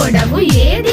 పొడవు ఏది?